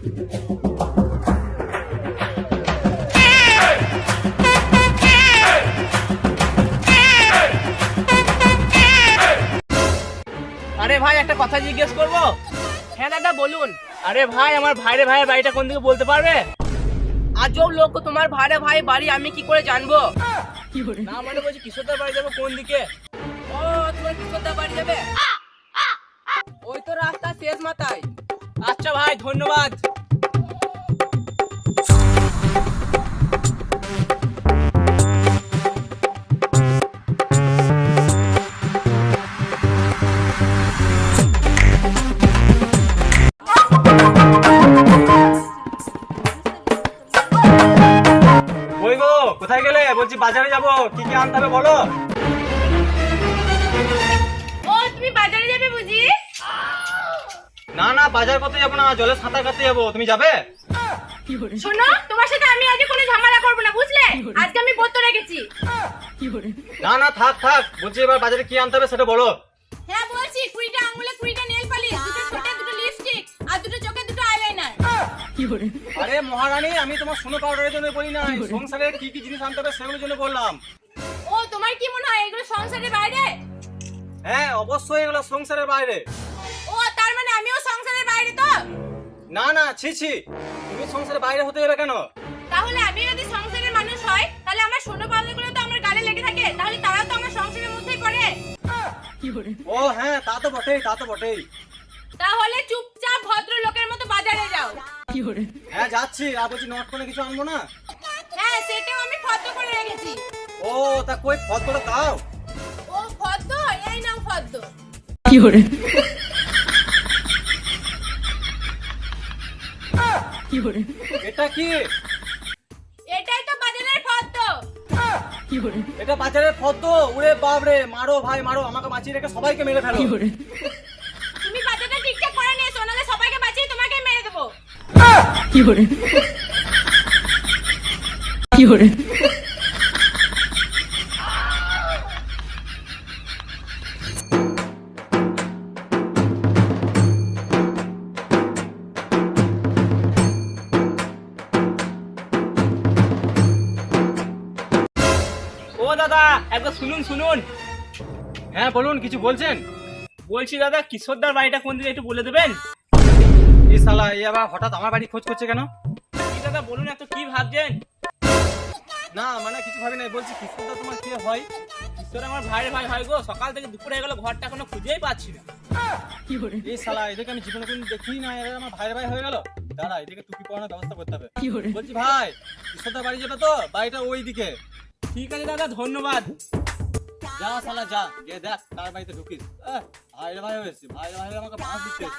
আরে ভাই, একটা কথা জিজ্ঞেস করব? হ্যাঁ দাদা, বলুন। আরে ভাই, আমার ভাইরে ভাইয়ের বাড়িটা কোন দিকে বলতে পারবে? আজব লোক তোমার ভাইরে ভাই বাড়ি, আমি কি করে জানব? না মানে বলছি কিশোরদার বাড়ি যাব কোন দিকে? ও, তোমার ওই তো রাস্তা শেষ মাথায়। আচ্ছা ভাই ধন্যবাদ। কোথায় গেলে? বলছি বাজারে যাব। কি কি আনতে হবে বলো? না না বাজার করতে যাব না জলে সাঁতার কাটতে যাব। তুমি যাবে? শোনো তোমার সাথে আমি আজকে কোনো ঝামেলা করব না বুঝলে? আজকে আমি বলতে রেখেছি। না না থাক থাক বলছি এবার বাজারে কি আনতে হবে সেটা বলো। হ্যাঁ বলছি কুড়িটা আঙুলে কুড়িটা নেল পালিশ দুটো ঠোঁটে দুটো লিপস্টিক আর দুটো চোখে দুটো আইলাইনার আরে মহারানী আমি তোমার সোনো পাউডারের জন্য বলি না সংসারে কি কি জিনিস আনতে হবে সেগুলোর জন্য বললাম। ও তোমার কি মনে হয় এগুলো সংসারের বাইরে? হ্যাঁ অবশ্যই এগুলো সংসারের বাইরে। বাইরে তো। না না ছি ছি। তুমি সংসারের বাইরে হতে যাবে কেন? তাহলে আমি যদি সংসারের মানুষ হয় তাহলে আমার সোনো পাওনাগুলো তো আমার গালে লেগে থাকে তাহলে তারাও তো আমার সংসারের মধ্যেই পড়ে। ও হ্যাঁ তা তো বটেই তা তো বটেই। তাহলে চুপচাপ ভদ্র লোকের মতো বাজারে যাও। হ্যাঁ যাচ্ছি আর বলছি নট করে কিছু আনব না? হ্যাঁ সেটাও আমি ফদ্দ করে রেখেছি। ও তা কই ফত দাও। ও ফদ্দ? এই নাও ফদ্দ। এটা কি? এটাই তো বাজারের ফদ্দ এটা বাজারের ফদ্দ উড়ে বাপরে মারো ভাই মারো আমাকে বাঁচিয়ে রেখে সবাইকে মেরে ফেলো। তুমি বাজারটা ঠিকঠাক করে নিয়েছো নাহলে সবাইকে বাঁচিয়ে তোমাকে মেরে দেবো। ও দাদা একবার শুনুন শুনুন। হ্যাঁ বলুন কিছু বলছেন? বলছি দাদা কিশোরদার বাড়িটা কোন দিকে একটু বলে দেবেন? এই শালা এই আবার হঠাৎ আমার বাড়ি খোঁজ করছে কেন? কি দাদা বলুন এত কি ভাবছেন? না মানে কিছু ভাবি নাই বলছি কিশোরদা তোমার কি হয়? কিশোর আমার ভাইয়ের ভাই হয় গো সকাল থেকে দুপুর হয়ে গেল ঘরটা এখনও খুঁজেই পাচ্ছি না। এই শালা এদেরকে আমি জীবনে কোনদিন দেখি না এরা আমার ভাইয়ের ভাই হয়ে গেল। দাদা এদিকে টুপি পরানোর ব্যবস্থা করতে হবে। বলছি ভাই কিশোরদার বাড়ি যেটা তো বাড়িটা ওই দিকে ঠিক আছে দাদা ধন্যবাদ। যা শালা যা। গে দেখ তার বাড়িতে ঢুকিস। আহ, ভাইয়ের ভাই হয়েছে ভাইয়ের ভাই হয়ে আমাকে বাঁশ দিতে এসছে।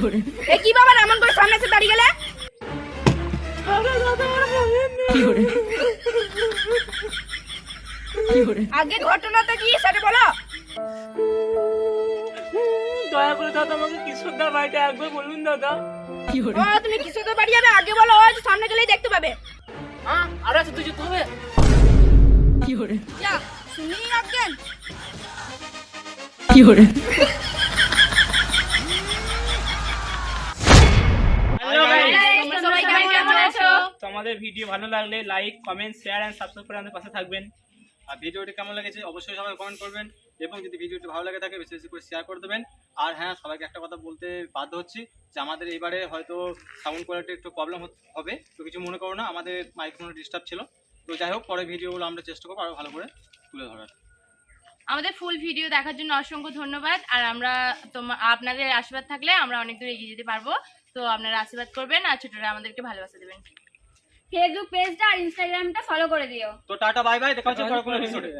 এ কি বাবা এমন করে সামনে এসে দাঁড়িয়ে গেলে? আগে ঘটনাটা কি সেটা বলো। দয়া করে দাদা আমাকে কিশোরদার বাড়িটা একবার বলুন দাদা। ও তুমি কিসের বাড়ি যাবে আগে বলো ও যে সামনে গেলেই দেখতে পাবে। হ্যাঁ আর আছে তুই যেতে হবে। যা শুনি রাখবেন। হ্যালো তো আমাদের ভিডিও ভালো লাগলে like comment share and subscribe করে আমাদের পাশে থাকবেন। আর ভিডিওটি কেমন লেগেছে অবশ্যই সবাই কমেন্ট করবেন এবং যদি ভিডিওটি ভালো লাগে থাকে বেশি বেশি করে শেয়ার করে দেবেন। আর হ্যাঁ সবাইকে একটা কথা বলতে বাধ্য হচ্ছি যে আমাদের এবারে হয়তো সাউন্ড কোয়ালিটি একটু প্রবলেম হবে। তো কিছু মনে করো না, আমাদের মাইক্রোফোন ডিস্টার্ব ছিল। তো যাই হোক পরে ভিডিওগুলো আমরা চেষ্টা করব আরও ভালো করে তুলে ধরার। আমাদের ফুল ভিডিও দেখার জন্য অসংখ্য ধন্যবাদ। আর আমরা তোমার আপনাদের আশীর্বাদ থাকলে আমরা অনেক দূর এগিয়ে যেতে পারব। তো আপনারা আশীর্বাদ করবেন আর ছোটরা আমাদেরকে ভালোবাসা দেবেন। ফেসবুক পেজটা আর ইনস্টাগ্রামটা ফলো করে দিও। তো টাটা বাই বাই দেখা হচ্ছে কোনো এপিসোডে